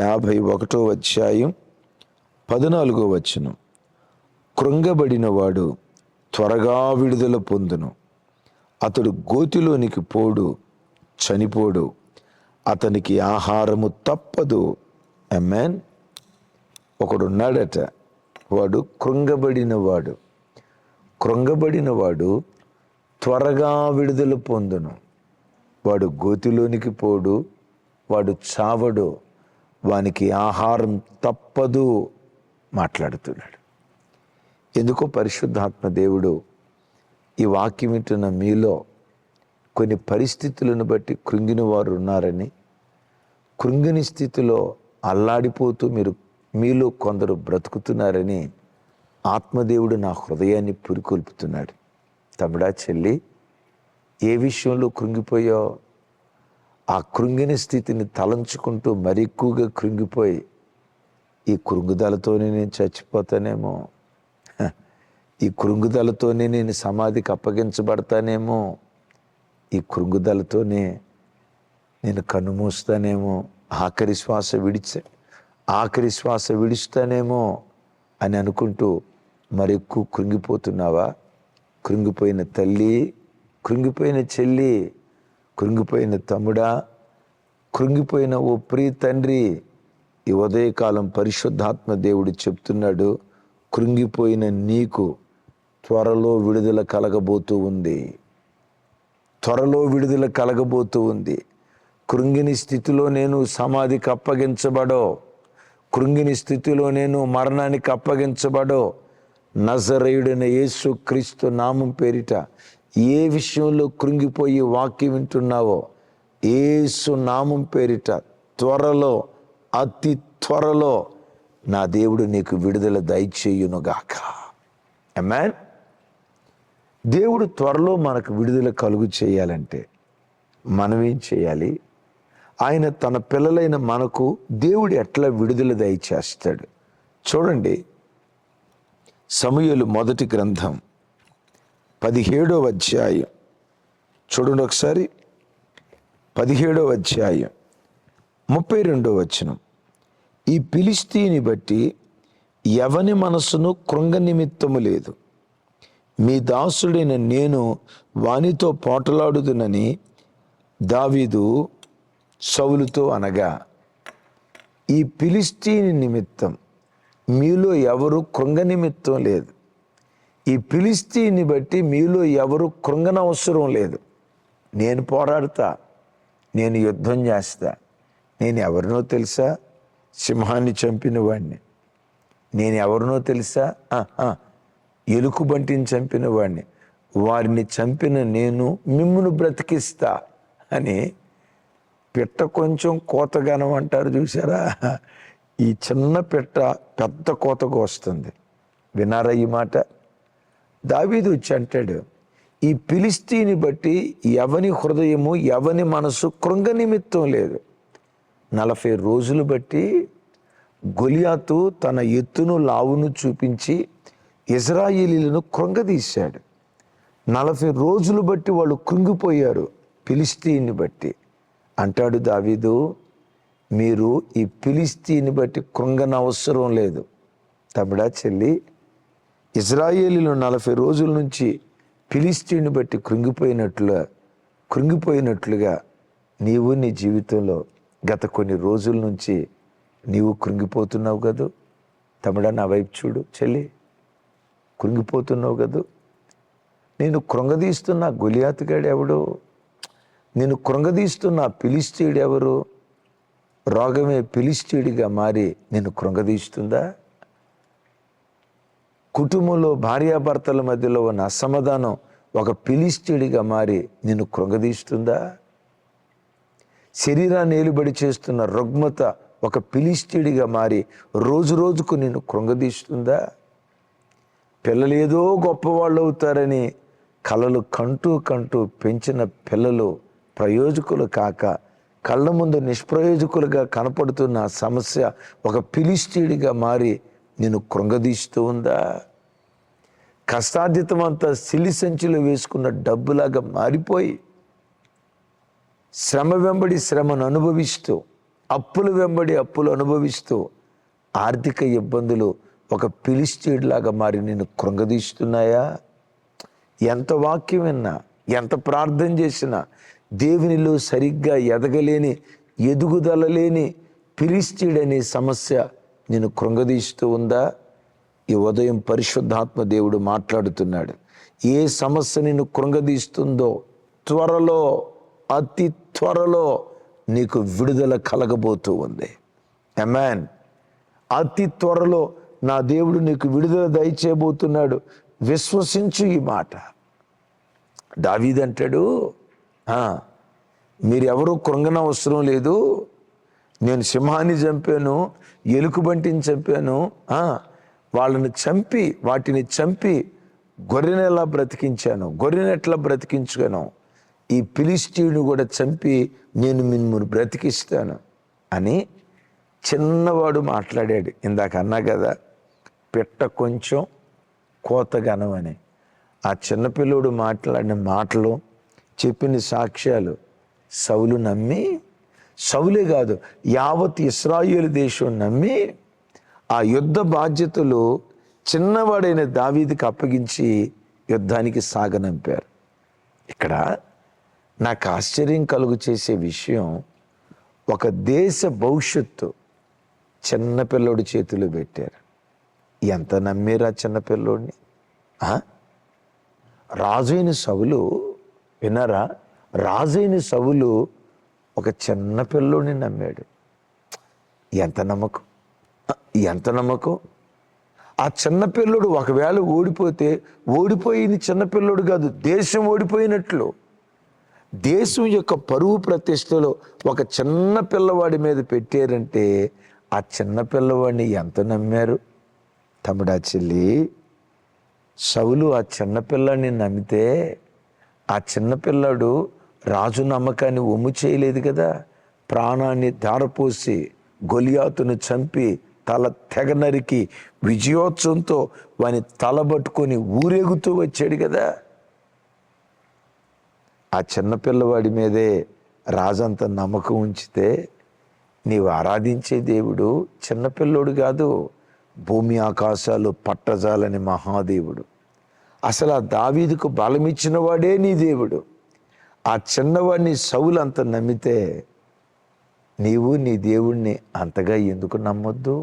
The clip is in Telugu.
యాభై ఒకటో అధ్యాయం పద్నాలుగో వచనం. కృంగబడినవాడు త్వరగా విడుదల పొందును. అతడు గోతిలోనికి పోడు చనిపోడు. అతనికి ఆహారము తప్పదు. ఎమ్మెన్ ఒకడున్నాడట వాడు కృంగబడినవాడు. కృంగబడినవాడు త్వరగా విడుదల పొందును. వాడు గోతిలోనికి పోడు వాడు చావడు. వానికి ఆహారం తప్పదు మాట్లాడుతున్నాడు. ఎందుకో పరిశుద్ధాత్మ దేవుడు ఈ వాక్యం వింటున్న మీలో కొన్ని పరిస్థితులను బట్టి కృంగిన వారు ఉన్నారని కృంగిని స్థితిలో అల్లాడిపోతూ మీరు మీలో కొందరు బ్రతుకుతున్నారని ఆత్మదేవుడు నా హృదయాన్ని పురికొల్పుతున్నాడు. తమిడా చెల్లి ఏ విషయంలో కృంగిపోయావు? ఆ కృంగిన స్థితిని తలంచుకుంటూ మరి ఎక్కువగా కృంగిపోయి ఈ కృంగుదలతోనే నేను చచ్చిపోతానేమో. ఈ కృంగుదలతోనే నేను సమాధికి అప్పగించబడతానేమో. ఈ కృంగుదలతోనే నేను కన్నుమూస్తానేమో ఆఖరి శ్వాస విడిచ ఆఖరి శ్వాస విడుస్తానేమో అని అనుకుంటూ మరెక్కువ కృంగిపోతున్నావా? కృంగిపోయిన తల్లి కృంగిపోయిన చెల్లి కృంగిపోయిన తమ్ముడా కృంగిపోయిన ఓ ప్రియ తండ్రి ఈ ఉదయకాలం పరిశుద్ధాత్మ దేవుడు చెప్తున్నాడు కృంగిపోయిన నీకు త్వరలో విడుదల కలగబోతూ ఉంది. త్వరలో విడుదల కలగబోతూ ఉంది. కృంగిని స్థితిలో నేను సమాధికి అప్పగించబడో కృంగిని స్థితిలో నేను మరణానికి అప్పగించబడో నజరేయుడైన యేసు క్రీస్తు నామం పేరిట ఏ విషయంలో కృంగిపోయి వాక్యం వింటున్నావో ఏసు నామం పేరిట త్వరలో అతి త్వరలో నా దేవుడు నీకు విడుదల దయచేయునుగాక. మ్యాన్ దేవుడు త్వరలో మనకు విడుదల కలుగు చేయాలంటే మనం ఏం చేయాలి? ఆయన తన పిల్లలైన మనకు దేవుడు ఎట్లా విడుదల దయచేస్తాడు? చూడండి. సమయలు మొదటి గ్రంథం పదిహేడవ అధ్యాయం. చూడండి ఒకసారి. పదిహేడవ అధ్యాయం. ముప్పై రెండవ వచనం. ఈ పిలిస్తీని బట్టి ఎవని మనసును కృంగ నిమిత్తము లేదు. మీ దాసుడైన నేను వానితో పోటలాడుదునని దావీదు సౌలుతో అనగా ఈ పిలిస్తీని నిమిత్తం మీలో ఎవరు కృంగ నిమిత్తం లేదు. ఈ పిలిస్తీని బట్టి మీలో ఎవరు కృంగనవసరం లేదు. నేను పోరాడతా నేను యుద్ధం చేస్తా నేను ఎవరినో తెలుసా? సింహాన్ని చంపిన వాడిని నేను ఎవరినో తెలుసా? ఎలుకుబంటిని చంపిన వాడిని వారిని చంపిన నేను మిమ్మును బ్రతికిస్తా అని పిట్ట కొంచెం కోతగానం అంటారు చూసారా ఈ చిన్న పిట్ట పెద్ద కోతకు వస్తుంది. వినారా ఈ మాట? దావీదు వచ్చి అంటాడు ఈ పిలిస్తీని బట్టి ఎవని హృదయము ఎవని మనసు కృంగ నిమిత్తం లేదు. నలభై రోజులు బట్టి గొలియాతు తన ఎత్తును లావును చూపించి ఇజ్రాయిలీలను కృంగదీశాడు. నలభై రోజులు బట్టి వాళ్ళు కృంగిపోయారు పిలిస్తీని బట్టి. అంటాడు దావీదు మీరు ఈ పిలిస్తీని బట్టి కృంగనవసరం లేదు. తమిడా చెల్లి ఇజ్రాయేలీలు నలభై రోజుల నుంచి ఫిలిస్తీన్ని బట్టి కృంగిపోయినట్లుగా కృంగిపోయినట్లుగా నీవు నీ జీవితంలో గత కొన్ని రోజుల నుంచి నీవు కృంగిపోతున్నావు కదూ? తమిడా నా వైపు చూడు చెల్లి. కృంగిపోతున్నావు కదూ? నేను కృంగదీస్తున్న గొలియాతుగాడు ఎవడు? నేను కృంగదీస్తున్న పిలిస్తీడు ఎవరు రోగమే పిలిస్తీడిగా మారి నేను కృంగదీస్తుందా? కుటుంబంలో భార్యాభర్తల మధ్యలో ఉన్న అసమాధానం ఒక పిలిస్టిడిగా మారి నిన్ను కృంగదీస్తుందా? శరీరాన్ని ఏలుబడి చేస్తున్న రుగ్మత ఒక పిలిస్టిడిగా మారి రోజు రోజుకు నిన్ను కృంగదీస్తుందా? పిల్లలు ఏదో గొప్పవాళ్ళు అవుతారని కళలు కంటూ కంటూ పెంచిన పిల్లలు ప్రయోజకులు కాక కళ్ళ ముందు నిష్ప్రయోజకులుగా కనపడుతున్న సమస్య ఒక పిలిస్తీడిగా మారి నేను కృంగదీస్తూ ఉందా? కష్టార్జితం అంతా సిలి సంచిలో వేసుకున్న డబ్బులాగా మారిపోయి శ్రమ వెంబడి శ్రమను అనుభవిస్తూ అప్పులు వెంబడి అప్పులు అనుభవిస్తూ ఆర్థిక ఇబ్బందులు ఒక పిలిస్టీడ్లాగా మారి నిన్ను కృంగదీస్తున్నాయా? ఎంత వాక్యం విన్నా ఎంత ప్రార్థన చేసినా దేవునిలో సరిగ్గా ఎదగలేని ఎదుగుదల లేని పిలిస్తీడనే సమస్య నేను కృంగదీస్తూ ఉందా? ఈ ఉదయం పరిశుద్ధాత్మ దేవుడు మాట్లాడుతున్నాడు. ఏ సమస్య నిన్ను కృంగదీస్తుందో త్వరలో అతి త్వరలో నీకు విడుదల కలగబోతూ ఉంది. ఎమాన్ అతి త్వరలో నా దేవుడు నీకు విడుదల దయచేయబోతున్నాడు. విశ్వసించు ఈ మాట. దావీదంటాడు మీరెవరూ కృంగన అవసరం లేదు. నేను సింహాన్ని చంపాను ఎలుకబంటిని చంపాను వాళ్ళని చంపి వాటిని చంపి గొర్రెని ఎలా బ్రతికించాను గొర్రెని ఎట్లా బ్రతికించుకాను ఈ పిలిస్టీని కూడా చంపి నేను మిమ్మల్ని బ్రతికిస్తాను అని చిన్నవాడు మాట్లాడాడు. ఇందాక అన్నా కదా పిట్ట కొంచెం కోత ఘనమని ఆ చిన్నపిల్లోడు మాట్లాడిన మాటలు చెప్పిన సాక్ష్యాలు సౌలు నమ్మి సౌలే కాదు యావత్ ఇస్రాయేల్ దేశం నమ్మి ఆ యుద్ధ బాధ్యతలు చిన్నవాడైన దావీదికి అప్పగించి యుద్ధానికి సాగనంపారు. ఇక్కడ నాకు ఆశ్చర్యం కలుగు చేసే విషయం ఒక దేశ భవిష్యత్తు చిన్నపిల్లోడి చేతిలో పెట్టారు. ఎంత నమ్మేరా చిన్నపిల్లోడిని రాజైన సవులు విన్నారా? రాజైన సవులు ఒక చిన్న పిల్లోడిని నమ్మాడు. ఎంత నమ్మకం? ఎంత నమ్మకం? ఆ చిన్న పిల్లోడు ఒకవేళ ఓడిపోతే ఓడిపోయింది చిన్న పిల్లోడు కాదు దేశం ఓడిపోయినట్లు. దేశం యొక్క పరువు ప్రతిష్టలో ఒక చిన్న పిల్లవాడి మీద పెట్టారంటే ఆ చిన్న పిల్లవాడిని ఎంత నమ్మారు? తమ్ముడా చెల్లి సవులు ఆ చిన్నపిల్లాడిని నమ్మితే ఆ చిన్నపిల్లాడు రాజు నమ్మకాన్ని ఒమ్ము చేయలేదు కదా? ప్రాణాన్ని ధారపోసి గొలియాతును చంపి తల తెగ నరికి విజయోత్సవంతో వాని తల పట్టుకొని ఊరేగుతూ వచ్చాడు కదా? ఆ చిన్నపిల్లవాడి మీదే రాజంత నమ్మకం ఉంచితే నీవు ఆరాధించే దేవుడు చిన్నపిల్లోడు కాదు భూమి ఆకాశాలు పట్టజాలని మహాదేవుడు. అసలు ఆ దావీదుకు బలమిచ్చిన వాడే నీ దేవుడు. ఆ చిన్నవాడిని సౌలు అంత నమ్మితే నీవు నీ దేవుణ్ణి అంతగా ఎందుకు నమ్మొద్దు?